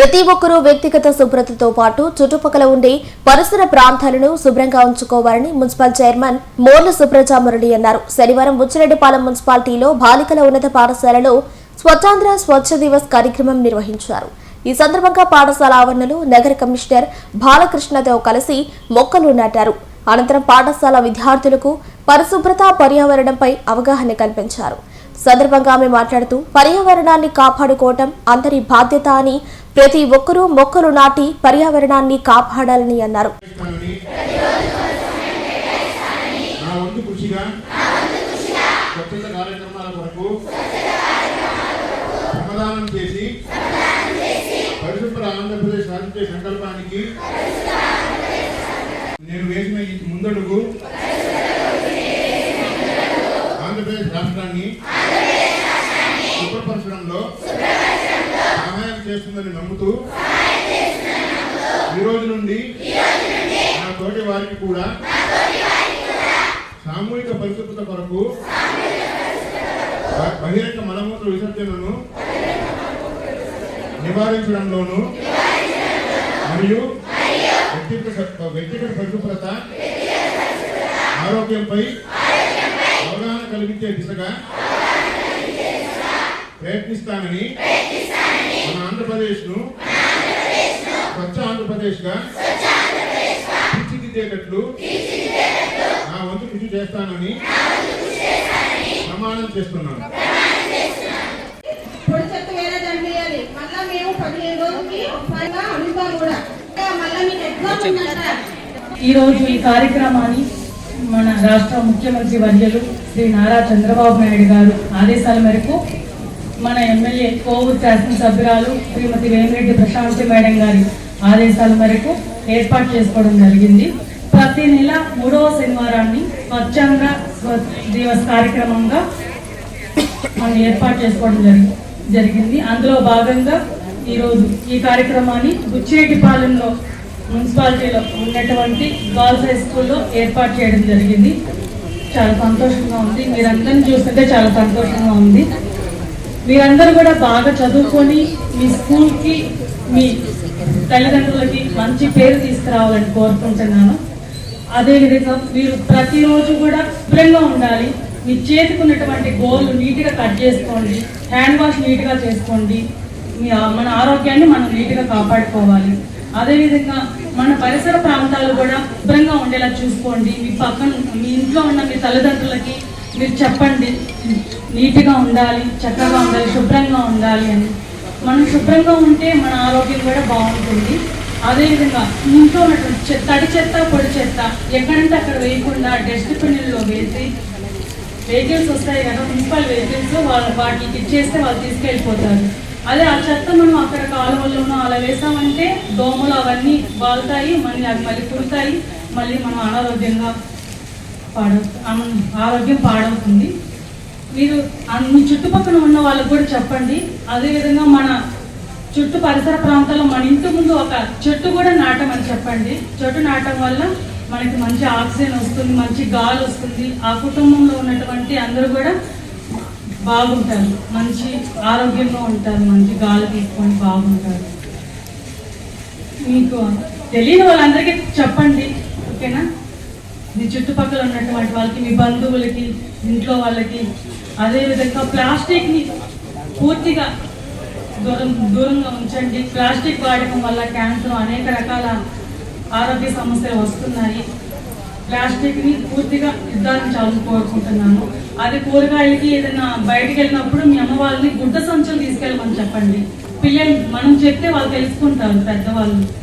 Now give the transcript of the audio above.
ప్రతి ఒక్కరూ వ్యక్తిగత శుభ్రతతో పాటు చుట్టుపక్కల ఉండే పరిసర ప్రాంతాలను శుభ్రంగా ఉంచుకోవాలని మున్సిపల్ చైర్మన్ మోర్ల సుప్రజా మురళి అన్నారు. శనివారం ఉచ్చిరెడ్డిపాలెం మున్సిపాలిటీలో బాలికల ఉన్నత పాఠశాలలో స్వచ్ఛాంధ్ర స్వచ్ఛ దివస్ కార్యక్రమం నిర్వహించారు. ఈ సందర్భంగా పాఠశాల ఆవరణలో నగర కమిషనర్ బాలకృష్ణతో కలిసి మొక్కలు నాటారు. అనంతరం పాఠశాల విద్యార్థులకు పరిశుభ్రత పర్యావరణంపై అవగాహన కల్పించారు. సందర్భంగా ఆమె మాట్లాడుతూ పర్యావరణాన్ని కాపాడుకోవటం అందరి బాధ్యత అని ప్రతి ఒక్కరూ మొక్కలు నాటి పర్యావరణాన్ని కాపాడాలని అన్నారు. చేసి పరిశుభ్ర ఆంధ్రప్రదేశ్ సాధించే సంకల్పానికి నేను వేసిన ముందడుగు చేస్తుందని నమ్ముతూ ఈ రోజు నుండి నా తోటి వారికి కూడా సామూహిక పరిశుభ్రత కొరకు బహిరంగ మలమూత్ర విసర్జనను నివారించడంలోను మరియు వ్యక్తిగత వ్యక్తిగత పరిశుభ్రత ఆరోగ్యంపై అవగాహన కలిగించే దిశగా ప్రయత్నిస్తానని మన ఆంధ్రప్రదేశ్ను స్వచ్ఛ ఆంధ్రప్రదేశ్గా తీర్చిదిద్దేటట్లు నా వంతు కృషి చేస్తానని ప్రమాణం చేస్తున్నాను. పొడి చెత్త వేరే దండేయాలి మళ్ళా మేము పదిహేను రోజులకి ఒకసారిగా అడుగుతాం కూడా. ఇంకా మళ్ళా మీకు ఎగ్జామ్ ఉందంట. ఈరోజు ఈ కార్యక్రమాన్ని మన రాష్ట్ర ముఖ్యమంత్రి వర్యులు శ్రీ నారా చంద్రబాబు నాయుడు గారు ఆదేశాల మేరకు మన ఎమ్మెల్యే కోవూరు శాసనసభ్యురాలు శ్రీమతి వేమిరెడ్డి ప్రశాంతి మేడం గారి ఆదేశాల మేరకు ఏర్పాటు చేసుకోవడం జరిగింది. ప్రతి నెల మూడవ శనివారాన్ని స్వచ్ఛంద దివస్ కార్యక్రమంగా మనం ఏర్పాటు చేసుకోవడం జరి జరిగింది. అందులో భాగంగా ఈరోజు ఈ కార్యక్రమాన్ని బుచ్చిరెడ్డిపాలెంలో మున్సిపాలిటీలో ఉన్నటువంటి గర్ల్స్ హై స్కూల్లో ఏర్పాటు చేయడం జరిగింది. చాలా సంతోషంగా ఉంది. మీరందరిని చూస్తుంటే చాలా సంతోషంగా ఉంది. మీరందరూ కూడా బాగా చదువుకొని మీ స్కూల్కి మీ తల్లిదండ్రులకి మంచి పేరు తీసుకురావాలని కోరుకుంటున్నాను. అదేవిధంగా మీరు ప్రతిరోజు కూడా శుభ్రంగా ఉండాలి. మీ చేతికి ఉన్నటువంటి గోళ్ళు నీట్గా కట్ చేసుకోండి. హ్యాండ్ వాష్ నీట్గా చేసుకోండి. మీ మన ఆరోగ్యాన్ని మనం నీట్గా కాపాడుకోవాలి. అదేవిధంగా మన పరిసర ప్రాంతాలు కూడా శుభ్రంగా ఉండేలా చూసుకోండి. మీ పక్కన మీ ఇంట్లో ఉన్న మీ తల్లిదండ్రులకి మీరు చెప్పండి. నీట్గా ఉండాలి చక్కగా ఉండాలి శుభ్రంగా ఉండాలి అని. మనం శుభ్రంగా ఉంటే మన ఆరోగ్యం కూడా బాగుంటుంది. అదేవిధంగా ఇంట్లో ఉన్నటువంటి తడి చెత్త పొడి చెత్త ఎక్కడంటే అక్కడ వేయకుండా డస్ట్బిన్లో వేసి వెహికల్స్ వస్తాయి కదా మున్సిపల్ వెహికల్స్ వాళ్ళు వాటికి ఇచ్చేస్తే వాళ్ళు తీసుకెళ్ళిపోతారు. అదే ఆ చెత్త మనం అక్కడ కాలువల్లోనూ అలా వేసామంటే దోమలు అవన్నీ వాళ్తాయి మళ్ళీ అవి మళ్ళీ కుడతాయి మళ్ళీ మనం అనారోగ్యంగా పాడవు ఆరోగ్యం పాడవుతుంది. మీరు మీ చుట్టుపక్కల ఉన్న వాళ్ళకు కూడా చెప్పండి. అదేవిధంగా మన చుట్టూ పరిసర ప్రాంతాల్లో మన ఇంటి ముందు ఒక చెట్టు కూడా నాటమని చెప్పండి. చెట్టు నాటం వల్ల మనకి మంచి ఆక్సిజన్ వస్తుంది మంచి గాలి వస్తుంది. ఆ కుటుంబంలో ఉన్నటువంటి అందరూ కూడా బాగుంటారు. మంచి ఆరోగ్యంగా ఉంటారు. మంచి గాలి తీసుకొని బాగుంటారు. మీకు తెలియని వాళ్ళందరికీ చెప్పండి. ఓకేనా? మీ చుట్టుపక్కల ఉన్నటువంటి వాళ్ళకి మీ బంధువులకి ఇంట్లో వాళ్ళకి అదేవిధంగా ప్లాస్టిక్ని పూర్తిగా దూరం దూరంగా ఉంచండి. ప్లాస్టిక్ వాడకం వల్ల క్యాన్సర్ అనేక రకాల ఆరోగ్య సమస్యలు వస్తున్నాయి. ప్లాస్టిక్ని పూర్తిగా నిర్ధారించాలని కోరుకుంటున్నాను. అది కూరగాయలకి ఏదైనా బయటికి వెళ్ళినప్పుడు మీ అమ్మ వాళ్ళని గుడ్డ సంచులు తీసుకెళ్ళమని చెప్పండి. పిల్లలు మనం చెప్తే వాళ్ళు తెలుసుకుంటారు పెద్దవాళ్ళు.